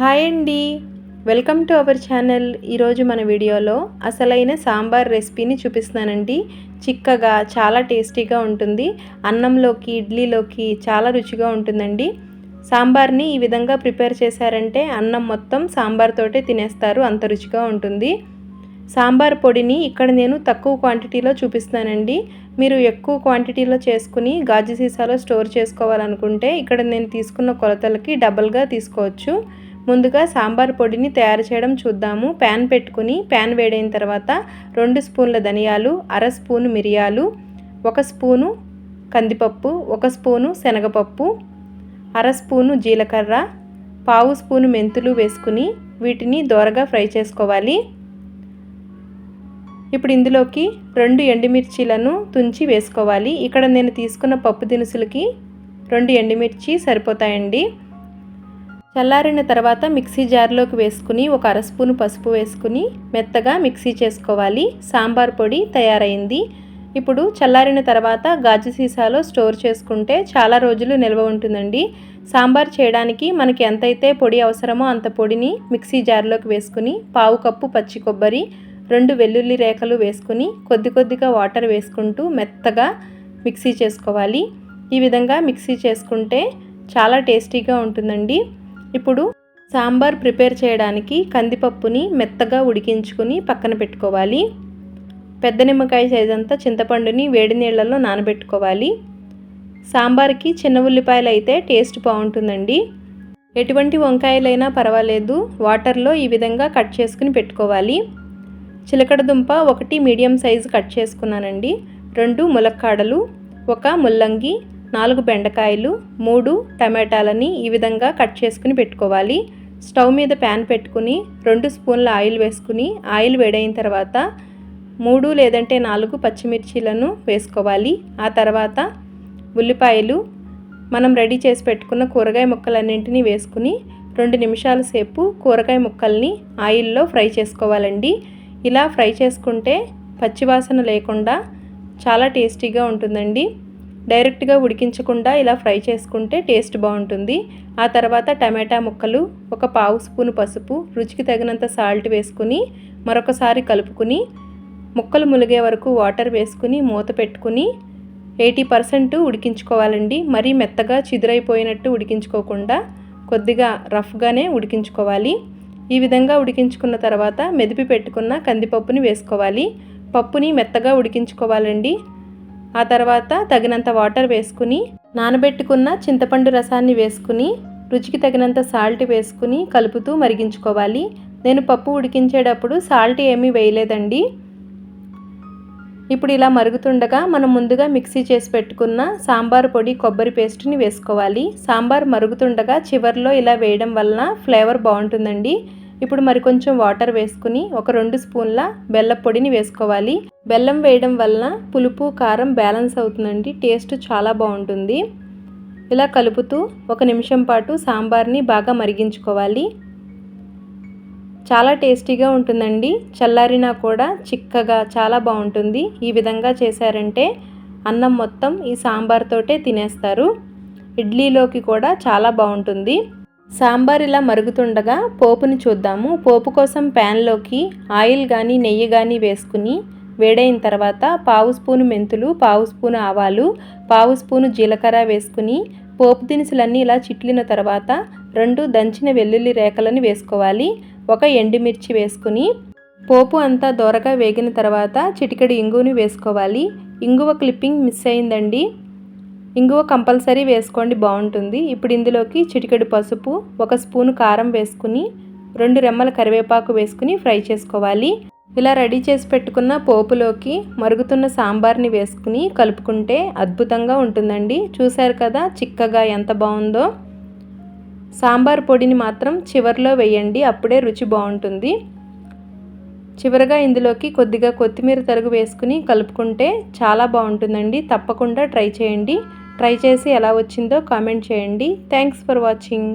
Hi అండి. Welcome to our channel. ఈరోజు మన వీడియోలో అసలైన సాంబార్ రెసిపీని చూపిస్తున్నానండి. చిక్కగా చాలా టేస్టీగా ఉంటుంది. అన్నంలోకి ఇడ్లీలోకి చాలా రుచిగా ఉంటుందండి. సాంబార్ని ఈ విధంగా ప్రిపేర్ చేశారంటే అన్నం మొత్తం సాంబార్తోటే తినేస్తారు. అంత రుచిగా ఉంటుంది. సాంబార్ పొడిని ఇక్కడ నేను తక్కువ క్వాంటిటీలో చూపిస్తానండి మీరు ఎక్కువ క్వాంటిటీలో చేసుకుని గాజు సీసాలో స్టోర్ చేసుకోవాలనుకుంటే ఇక్కడ నేను తీసుకున్న కొలతలకి డబల్గా తీసుకోవచ్చు. ముందుగా సాంబార్ పొడిని తయారు చేయడం చూద్దాము. ప్యాన్ పెట్టుకుని ప్యాన్ వేడైన తర్వాత రెండు స్పూన్ల ధనియాలు అర స్పూను మిరియాలు ఒక స్పూను కందిపప్పు ఒక స్పూను శనగపప్పు అర స్పూను జీలకర్ర పావు స్పూను మెంతులు వేసుకుని వీటిని దోరగా ఫ్రై చేసుకోవాలి. ఇప్పుడు ఇందులోకి రెండు ఎండుమిర్చీలను తుంచి వేసుకోవాలి. ఇక్కడ నేను తీసుకున్న పప్పు దినుసులకి రెండు ఎండుమిర్చి సరిపోతాయండి. చల్లారిన తర్వాత మిక్సీ జార్లోకి వేసుకుని ఒక అర స్పూను పసుపు వేసుకుని మెత్తగా మిక్సీ చేసుకోవాలి. సాంబార్ పొడి తయారైంది. ఇప్పుడు చల్లారిన తర్వాత గాజు సీసాలో స్టోర్ చేసుకుంటే చాలా రోజులు నిల్వ ఉంటుందండి. సాంబార్ చేయడానికి మనకి ఎంతైతే పొడి అవసరమో అంత పొడిని మిక్సీ జార్లోకి వేసుకుని పావు కప్పు పచ్చి కొబ్బరి రెండు వెల్లుల్లి రేఖలు వేసుకుని కొద్ది కొద్దిగా వాటర్ వేసుకుంటూ మెత్తగా మిక్సీ చేసుకోవాలి. ఈ విధంగా మిక్సీ చేసుకుంటే చాలా టేస్టీగా ఉంటుందండి. ఇప్పుడు సాంబార్ ప్రిపేర్ చేయడానికి కందిపప్పుని మెత్తగా ఉడికించుకుని పక్కన పెట్టుకోవాలి. పెద్ద నిమ్మకాయ సైజ్ అంతా చింతపండుని వేడి నీళ్ళల్లో నానబెట్టుకోవాలి. సాంబార్కి చిన్న ఉల్లిపాయలు అయితే టేస్ట్ బాగుంటుందండి. ఎటువంటి వంకాయలైనా పర్వాలేదు. వాటర్లో ఈ విధంగా కట్ చేసుకుని పెట్టుకోవాలి. చిలకడ దుంప ఒకటి మీడియం సైజు కట్ చేసుకున్నానండి. రెండు ములక్కాడలు ఒక ముల్లంగి నాలుగు బెండకాయలు మూడు టమాటాలని ఈ విధంగా కట్ చేసుకుని పెట్టుకోవాలి. స్టవ్ మీద ప్యాన్ పెట్టుకుని రెండు స్పూన్ల ఆయిల్ వేసుకుని ఆయిల్ వేడైన తర్వాత మూడు లేదంటే నాలుగు పచ్చిమిర్చీలను వేసుకోవాలి. ఆ తర్వాత ఉల్లిపాయలు మనం రెడీ చేసి పెట్టుకున్న కూరగాయ ముక్కలన్నింటినీ వేసుకుని రెండు నిమిషాల సేపు కూరగాయ ముక్కల్ని ఆయిల్లో ఫ్రై చేసుకోవాలండి. ఇలా ఫ్రై చేసుకుంటే పచ్చివాసన లేకుండా చాలా టేస్టీగా ఉంటుందండి. డైరెక్ట్గా ఉడికించకుండా ఇలా ఫ్రై చేసుకుంటే టేస్ట్ బాగుంటుంది. ఆ తర్వాత టమాటా ముక్కలు ఒక పావు స్పూను పసుపు రుచికి తగినంత సాల్ట్ వేసుకుని మరొకసారి కలుపుకుని ముక్కలు ములిగే వరకు వాటర్ వేసుకుని మూత పెట్టుకుని ఎయిటీ పర్సెంట్ ఉడికించుకోవాలండి. మరీ మెత్తగా చిదురైపోయినట్టు ఉడికించుకోకుండా కొద్దిగా రఫ్గానే ఉడికించుకోవాలి. ఈ విధంగా ఉడికించుకున్న తర్వాత మెదిపి పెట్టుకున్న కందిపప్పుని వేసుకోవాలి. పప్పుని మెత్తగా ఉడికించుకోవాలండి. ఆ తర్వాత తగినంత వాటర్ వేసుకుని నానబెట్టుకున్న చింతపండు రసాన్ని వేసుకుని రుచికి తగినంత సాల్ట్ వేసుకుని కలుపుతూ మరిగించుకోవాలి. నేను పప్పు ఉడికించేటప్పుడు సాల్ట్ ఏమీ వేయలేదండి. ఇప్పుడు ఇలా మరుగుతుండగా మనం ముందుగా మిక్సీ చేసి పెట్టుకున్న సాంబార్ పొడి కొబ్బరి పేస్ట్ని వేసుకోవాలి. సాంబార్ మరుగుతుండగా చివరిలో ఇలా వేయడం వలన ఫ్లేవర్ బాగుంటుందండి. ఇప్పుడు మరి కొంచెం వాటర్ వేసుకుని ఒక రెండు స్పూన్ల బెల్లం పొడిని వేసుకోవాలి. బెల్లం వేయడం వలన పులుపు కారం బ్యాలెన్స్ అవుతుందండి. టేస్ట్ చాలా బాగుంటుంది. ఇలా కలుపుతూ ఒక నిమిషం పాటు సాంబార్ని బాగా మరిగించుకోవాలి. చాలా టేస్టీగా ఉంటుందండి. చల్లారినా కూడా చిక్కగా చాలా బాగుంటుంది. ఈ విధంగా చేశారంటే అన్నం మొత్తం ఈ సాంబార్తోటే తినేస్తారు. ఇడ్లీలోకి కూడా చాలా బాగుంటుంది. సాంబార్ ఇలా మరుగుతుండగా పోపుని చూద్దాము. పోపు కోసం ప్యాన్లోకి ఆయిల్ కానీ నెయ్యి కానీ వేసుకుని వేడైన తర్వాత పావు స్పూను మెంతులు పావు స్పూను ఆవాలు పావు స్పూను జీలకర్ర వేసుకుని పోపు దినుసులన్నీ ఇలా చిట్లిన తర్వాత రెండు దంచిన వెల్లుల్లి రేఖలను వేసుకోవాలి. ఒక ఎండుమిర్చి వేసుకుని పోపు అంతా దోరగా వేగిన తర్వాత చిటికెడు ఇంగువని వేసుకోవాలి. ఇంగువ క్లిప్పింగ్ మిస్ అయిందండి. ఇంగువ కంపల్సరీ వేసుకోండి బాగుంటుంది. ఇప్పుడు ఇందులోకి చిటికెడు పసుపు ఒక స్పూను కారం వేసుకుని రెండు రెమ్మల కరివేపాకు వేసుకుని ఫ్రై చేసుకోవాలి. ఇలా రెడీ చేసి పెట్టుకున్న పోపులోకి మరుగుతున్న సాంబార్ని వేసుకుని కలుపుకుంటే అద్భుతంగా ఉంటుందండి. చూశారు కదా చిక్కగా ఎంత బాగుందో. సాంబార్ పొడిని మాత్రం చివరిలో వేయండి అప్పుడే రుచి బాగుంటుంది. చివరగా ఇందులోకి కొద్దిగా కొత్తిమీర తరుగు వేసుకుని కలుపుకుంటే చాలా బాగుంటుందండి. తప్పకుండా ట్రై చేయండి. ట్రై చేసి ఎలా వచ్చిందో కామెంట్ చేయండి. Thanks for watching